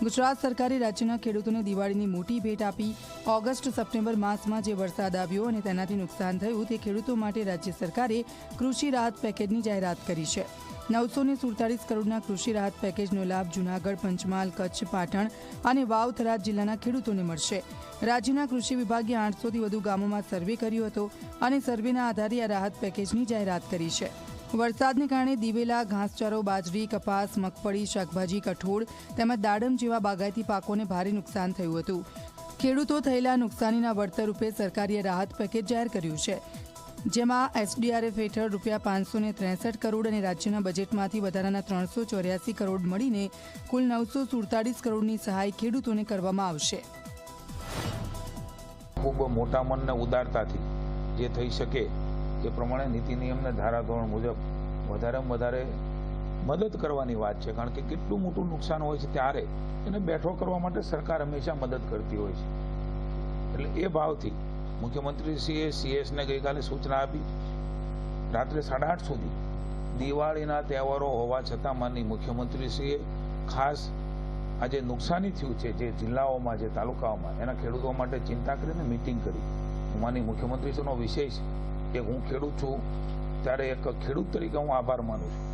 ગુજરાત સરકારે રાજ્યના ખેડૂતોને દિવાળીની મોટી ભેટ આપી ઓગસ્ટ, સપ્ટેમ્બર માસમાં જે વરસાદ આવ્યો અને તેનાથી નુકસાન થયું તે ખેડૂતો માટે રાજ્ય સરકારે કૃષિ રાહત પેકેજની જાહેરાત કરી છે. નવસો ને સુડતાલીસ કરોડના કૃષિ રાહત પેકેજનો લાભ જૂનાગઢ, પંચમહાલ, કચ્છ, પાટણ અને વાવ થરાદ જિલ્લાના ખેડૂતોને મળશે. રાજ્યના કૃષિ વિભાગે આઠસોથી વધુ ગામોમાં સર્વે કર્યો હતો અને સર્વેના આધારે આ રાહત પેકેજની જાહેરાત કરી છે. વરસાદને કારણે દિવેલા, ઘાસચારો, બાજરી, કપાસ, મગફળી, શાકભાજી, કઠોળ તેમજ દાડમ જેવા બાગાયતી પાકોને ભારે નુકસાન થયું હતું. ખેડૂતો થયેલા નુકસાનીના વળતર રૂપે સરકારીએ રાહત પેકેજ જાહેર કર્યું છે. જેમાં એસડીઆરએફ હેઠળ રૂપિયા પાંચસો ને ત્રેસઠ કરોડ અને રાજ્યના બજેટમાંથી વધારાના ત્રણસો ચોર્યાસી કરોડ મળીને કુલ નવસો સુડતાલીસ કરોડની સહાય ખેડૂતોને કરવામાં આવશે. ખૂબ મોટા મનને ઉદારતાથી જે થઈ શકે એ પ્રમાણે નીતિ નિયમને ધારાધોરણ મુજબ વધારેમાં વધારે મદદ કરવાની વાત છે. કારણ કે કેટલું મોટું નુકસાન હોય છે ત્યારે એને બેઠો કરવા માટે સરકાર હંમેશા મદદ કરતી હોય છે. એટલે એ ભાવથી મુખ્યમંત્રીશ્રીએ સીએસને ગઈકાલે સૂચના આપી. રાત્રે સાડા આઠ સુધી દિવાળીના તહેવારો હોવા છતાં માની મુખ્યમંત્રીશ્રીએ ખાસ આ જે નુકસાની થયું છે જે જિલ્લાઓમાં, જે તાલુકાઓમાં, એના ખેડૂતો માટે ચિંતા કરીને મિટિંગ કરી. માની મુખ્યમંત્રીશ્રીનો વિષય છે કે હું ખેડૂત છું ત્યારે એક ખેડૂત તરીકે હું આભાર માનું છું.